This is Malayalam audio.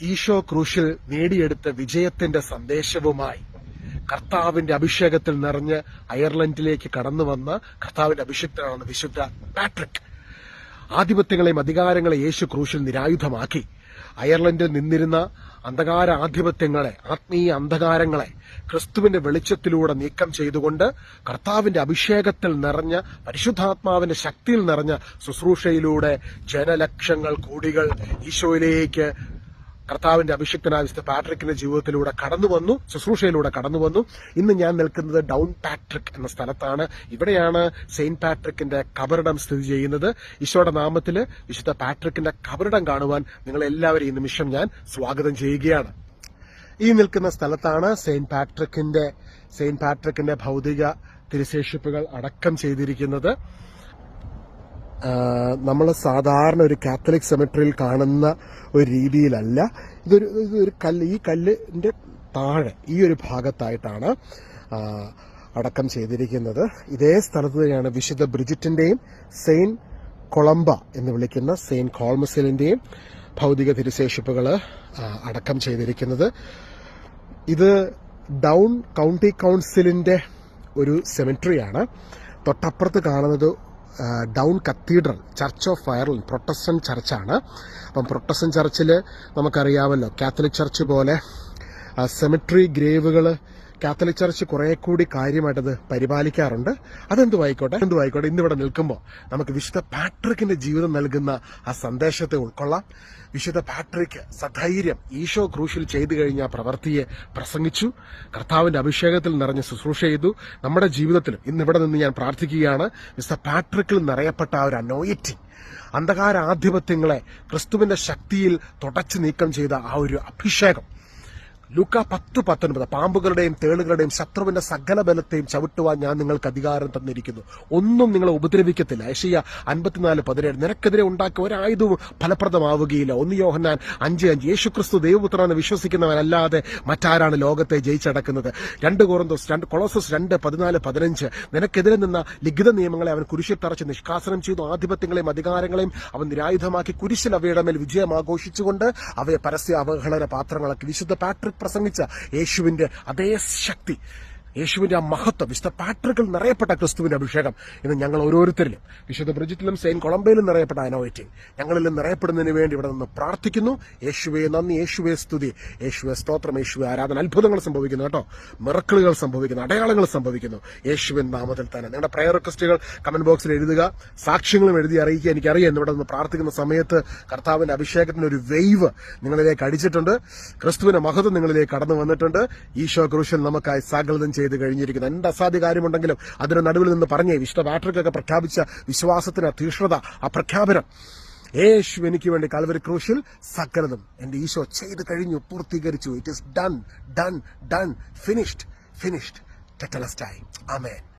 ഈശോ ക്രൂശിൽ നേടിയെടുത്ത വിജയത്തിന്റെ സന്ദേശവുമായി കർത്താവിന്റെ അഭിഷേകത്തിൽ നിറഞ്ഞ് അയർലൻഡിലേക്ക് കടന്നു വന്ന കർത്താവിന്റെ അഭിഷിക്തനാണ് വിശുദ്ധ പാട്രിക്. ആധിപത്യങ്ങളെയും അധികാരങ്ങളെ യേശു ക്രൂശിൽ നിരായുധമാക്കി. അയർലൻഡിൽ നിന്നിരുന്ന അന്ധകാര ആധിപത്യങ്ങളെ ആത്മീയ അന്ധകാരങ്ങളെ ക്രിസ്തുവിന്റെ വെളിച്ചത്തിലൂടെ നീക്കം ചെയ്തുകൊണ്ട് കർത്താവിന്റെ അഭിഷേകത്തിൽ നിറഞ്ഞ പരിശുദ്ധാത്മാവിന്റെ ശക്തിയിൽ നിറഞ്ഞ ശുശ്രൂഷയിലൂടെ ജനലക്ഷങ്ങൾ കോടികൾ ഈശോയിലേക്ക് കർത്താവിന്റെ അഭിഷിക്തനായ പാട്രിക്കിന്റെ ജീവിതത്തിലൂടെ കടന്നു വന്നു ശുശ്രൂഷയിലൂടെ കടന്നു വന്നു. ഇന്ന് ഞാൻ നിൽക്കുന്നത് ഡൗൺ പാട്രിക് എന്ന സ്ഥലത്താണ്. ഇവിടെയാണ് സെയിന്റ് പാട്രിക്കിന്റെ കബറിടം സ്ഥിതി ചെയ്യുന്നത്. ഈശോയുടെ നാമത്തിൽ വിശുദ്ധ പാട്രിക്കിന്റെ കബറിടം കാണുവാൻ നിങ്ങൾ എല്ലാവരും ഈ നിമിഷം ഞാൻ സ്വാഗതം ചെയ്യുകയാണ്. ഈ നിൽക്കുന്ന സ്ഥലത്താണ് സെയിന്റ് പാട്രിക്കിന്റെ സെയിന്റ് പാട്രിക്കിന്റെ ഭൗതിക തിരുശേഷിപ്പുകൾ അടക്കം ചെയ്തിരിക്കുന്നത്. നമ്മൾ സാധാരണ ഒരു കാത്തലിക് സെമിട്രിയിൽ കാണുന്ന ഒരു രീതിയിലല്ല. ഇതൊരു ഇതൊരു കല്ല് ഈ കല്ലിന്റെ താഴെ ഈ ഒരു ഭാഗത്തായിട്ടാണ് അടക്കം ചെയ്തിരിക്കുന്നത്. ഇതേ സ്ഥലത്ത് തന്നെയാണ് വിശുദ്ധ ബ്രിജിറ്റിന്റെയും സെയിൻ കൊളംബ എന്ന് വിളിക്കുന്ന സെയിൻ കോൾമസിലിന്റെയും ഭൗതിക തിരുശേഷിപ്പുകൾ അടക്കം ചെയ്തിരിക്കുന്നത്. ഇത് ഡൗൺ കൗണ്ടി കൗൺസിലിന്റെ ഒരു സെമിട്രിയാണ് തൊട്ടപ്പുറത്ത് കാണുന്നത് Down cathedral church of Ireland protestant ചർച്ചാണ്. അപ്പം പ്രൊട്ടസ്റ്റന്റ് ചർച്ചിൽ നമുക്കറിയാമല്ലോ കാത്തലിക് ചർച്ച് പോലെ സെമിട്രി ഗ്രേവുകൾ കാത്തലിക് ചർച്ച് കുറെ കൂടി കാര്യമായിട്ടത് പരിപാലിക്കാറുണ്ട്. അതെന്തു ആയിക്കോട്ടെ? എന്തു ആയിക്കോട്ടെ? ഇന്നിവിടെ നിൽക്കുമ്പോൾ നമുക്ക് വിശുദ്ധ പാട്രിക്കിന്റെ ജീവിതം നൽകുന്ന ആ സന്ദേശത്തെ ഉൾക്കൊള്ളാം. വിശുദ്ധ പാട്രിക് സധൈര്യം ഈശോ ക്രൂശിൽ ചെയ്തു കഴിഞ്ഞ പ്രവൃത്തിയെ പ്രസംഗിച്ചു. കർത്താവിന്റെ അഭിഷേകത്തിൽ നിറഞ്ഞ് ശുശ്രൂഷ ചെയ്തു. നമ്മുടെ ജീവിതത്തിൽ ഇന്നിവിടെ നിന്ന് ഞാൻ പ്രാർത്ഥിക്കുകയാണ്. വിശുദ്ധ പാട്രിക്കിൽ നിറയപ്പെട്ട ആ ഒരു അനോയിറ്റിംഗ് അന്ധകാര ആധിപത്യങ്ങളെ ക്രിസ്തുവിന്റെ ശക്തിയിൽ തുടച്ചു നീക്കം ചെയ്ത ആ ഒരു അഭിഷേകം. ലൂക്ക പത്ത് പത്തൊൻപത്. പാമ്പുകളുടെയും തേളുകളുടെയും ശത്രുവിന്റെ സകല ബലത്തെയും ചവിട്ടുവാൻ ഞാൻ നിങ്ങൾക്ക് അധികാരം തന്നിരിക്കുന്നു. ഒന്നും നിങ്ങളെ ഉപദ്രവിക്കത്തില്ല. ഏഷ്യ അൻപത്തിനാല് പതിനേഴ്. നിനക്കെതിരെ ഉണ്ടാക്കിയ ഒരായുധവും ഫലപ്രദമാവുകയില്ല. ഒന്ന് യോഹന്നാൻ അഞ്ച് അഞ്ച്. യേശുക്രിസ്തു ദൈവപുത്രനെന്ന് വിശ്വസിക്കുന്നവനല്ലാതെ മറ്റാരാണ് ലോകത്തെ ജയിച്ചടക്കുന്നത്. രണ്ട് കോറന്തോസ് രണ്ട് കൊളോസസ് രണ്ട് പതിനാല് പതിനഞ്ച്. നിനക്കെതിരെ നിന്ന ലിഖിത നിയമങ്ങളെ അവൻ കുരിശിൽ തറച്ച് നിഷ്കാസനം ചെയ്തു. ആധിപത്യങ്ങളെയും അധികാരങ്ങളെയും അവൻ നിരായുധമാക്കി കുരിശിൽ അവയുടെ മേൽ വിജയം ആഘോഷിച്ചുകൊണ്ട് അവയെ പരസ്യ അവഹേളന പാത്രങ്ങളാക്കി വിശുദ്ധ പാട്രിക് പ്രസംഗിച്ച യേശുവിന്റെ അതേ ശക്തി യേശുവിന്റെ ആ മഹത്വം വിശുദ്ധ പാട്രിക്കിൽ നിറയപ്പെട്ട ക്രിസ്തുവിന്റെ അഭിഷേകം ഇന്ന് ഞങ്ങൾ ഓരോരുത്തരിലും വിശുദ്ധ ബ്രിജിറ്റിലും സെയിൻ കൊളംബയിലും നിറയപ്പെട്ട അനോയിറ്റിംഗ് ഞങ്ങളിലും നിറയപ്പെടുന്നതിന് വേണ്ടി ഇവിടെ നിന്ന് പ്രാർത്ഥിക്കുന്നു. യേശുവെ നന്ദി യേശുവെ സ്തുതി. യേശുവെ സ്തോത്രം യേശുവെ ആരാധന. അത്ഭുതങ്ങൾ സംഭവിക്കുന്നു കേട്ടോ. മിറക്കിളുകൾ സംഭവിക്കുന്നു അടയാളങ്ങൾ സംഭവിക്കുന്നു. യേശുവിൻ നാമത്തിൽ തന്നെ. നിങ്ങളുടെ പ്രയർ റിക്വസ്റ്റുകൾ കമന്റ് ബോക്സിൽ എഴുതുക. സാക്ഷ്യങ്ങളും എഴുതി അറിയിക്കുക. എനിക്കറിയാം ഇവിടെ നിന്ന് പ്രാർത്ഥിക്കുന്ന സമയത്ത് കർത്താവിന്റെ അഭിഷേകത്തിന് ഒരു വെയ്വ് നിങ്ങളിലേക്ക് അടിച്ചിട്ടുണ്ട്. ക്രിസ്തുവിന്റെ മഹത്വം നിങ്ങളിലേക്ക് കടന്നു വന്നിട്ടുണ്ട്. ഈശോ ക്രൂശൻ നമുക്കായി സാഗതം ചെയ്ത് കഴിഞ്ഞിരിക്കുന്നു. എന്ത് അസാധ്യ കാര്യമുണ്ടെങ്കിലും അതിന് നടുവിൽ നിന്ന് പറഞ്ഞേ വിശുദ്ധ പാട്രിക്കൊക്കെ പ്രഖ്യാപിച്ച വിശ്വാസത്തിന് തീഷ്ണത ആ പ്രഖ്യാപനം. യേശു എനിക്ക് വേണ്ടി കാൽവരി ക്രൂശിൽ സകലതും എന്റെ ഈശോ ചെയ്ത് കഴിഞ്ഞു പൂർത്തീകരിച്ചു. It is done done done finished finished ടെറ്റലസ്റ്റായി amen